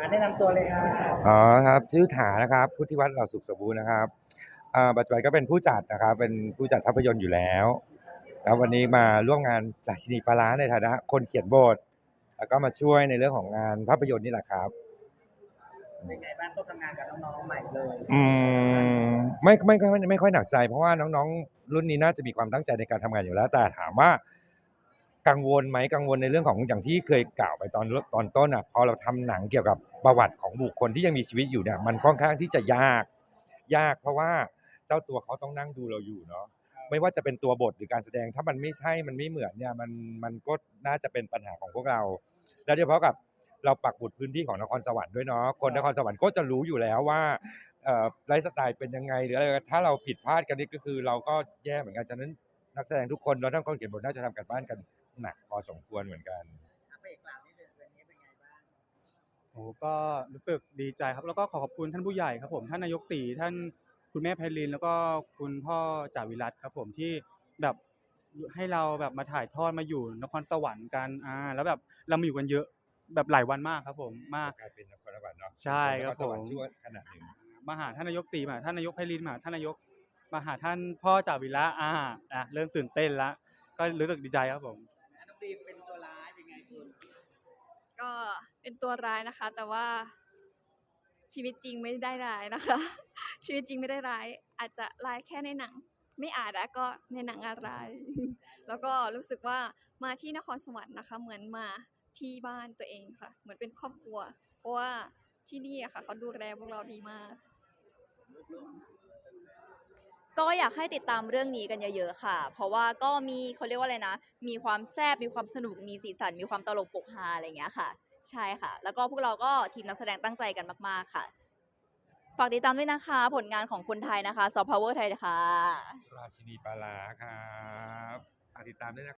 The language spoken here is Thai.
มาแนะนำตัวเลยค่ะอ๋อครับชื่อถานะครับพุทธิวัฒน์เหล่าสุขสมบูรณ์นะครับอ่าปัจจุบันก็เป็นผู้จัดนะครับ เป็นผู้จัดภาพยนตร์อยู่แล้วแล้ววันนี้มาร่วมงานราชินีปลาร้าในฐานะคนเขียนบท แล้วก็มาช่วยในเรื่องของงานภาพยนตร์นี่แหละครับ เป็นไงบ้างต้องทำงานกับน้องๆใหม่เลยอืมไม่ไม่ค่อยไม่ค่อยหนักใจ เพราะว่าน้องๆ รุ่นนี้น่าจะมีความตั้งใจในการทำงานอยู่แล้ว แต่ถามว่า กังวลไหมกังวลในเรื่องของอย่างที่เคยกล่าวไปตอนตอนต้นอะพอเราทำหนังเกี่ยวกับประวัติของบุคคลที่ยังมีชีวิตอยู่เนี่ยมันค่อนข้างที่จะยากยาก เพราะว่าเจ้าตัวเขาต้องนั่งดูเราอยู่เนาะไม่ว่าจะเป็นตัวบทหรือการแสดงถ้ามันไม่ใช่มันไม่เหมือนเนี่ยมันมันก็น่าจะเป็นปัญหาของพวกเรา แล้วโดยเฉพาะกับเราปักบุดพื้นที่ของนครสวรรค์ด้วยเนาะคนนครสวรรค์ก็จะรู้อยู่แล้วว่าไลฟ์สไตล์เป็นยังไงหรืออะไรถ้าเราผิดพลาดกันนี่ก็คือเราก็แย่เหมือนกันฉะนั้น นักแสดงทุกคนแล้วทั้งคนเขียนบทน่าจะทำกันบ้านกันหนักพอสมควรเหมือนกันถ้าไปกล่าวนิดนึงวันนี้เป็นไงบ้างโอ้ก็รู้สึกดีใจครับ แล้วก็ขอขอบคุณท่านผู้ใหญ่ครับผมท่านนายกตีท่านคุณแม่ไพลินแล้วก็คุณพ่อจ่าวิรัตครับผมที่แบบให้เราแบบมาถ่ายทอดมาอยู่นครสวรรค์กันอ่าแล้วแบบเรามาอยู่กันเยอะแบบหลายวันมากครับผมมากกลายเป็นนครสวรรค์เนาะใช่ครับนสวรรผมค์ชั่วขนาดหนึ่งมาหาท่านนายกตีมาหาท่านนายกไพลินมาหาท่านนายก มาหาท่านพ่อจ่าวิระอ่าอะเริ่มตื่นเต้นละก็รู้สึกดีใจครับผมน้องดีมเป็นตัวร้ายเป็นไงคุณก็เป็นตัวร้ายนะคะ แต่ว่าชีวิตจริงไม่ได้ร้ายนะคะ ชีวิตจริงไม่ได้ร้าย อาจจะร้ายแค่ในหนัง ไม่อาจอะก็ในหนังอะร้ายแล้วก็รู้สึกว่ามาที่นครสวรรค์นะคะ เหมือนมาที่บ้านตัวเองค่ะ เหมือนเป็นครอบครัว เพราะว่าที่นี่อะค่ะเขาดูแลพวกเราดีมาก ก็อยากให้ติดตามเรื่องนี้กันเยอะๆค่ะ เพราะว่าก็มีเขาเรียกว่าอะไรนะ มีความแซบมีความสนุกมีสีสัน มีความตลกปกฮาอะไรอย่างเงี้ยค่ะ ใช่ค่ะ แล้วก็พวกเราก็ทีมนักแสดงตั้งใจกันมากๆค่ะ ฝากติดตามด้วยนะคะ ผลงานของคนไทยนะคะซอฟต์พาวเวอร์ไทยค่ะ ราชินีปลาร้าครับติดตามด้วยนะ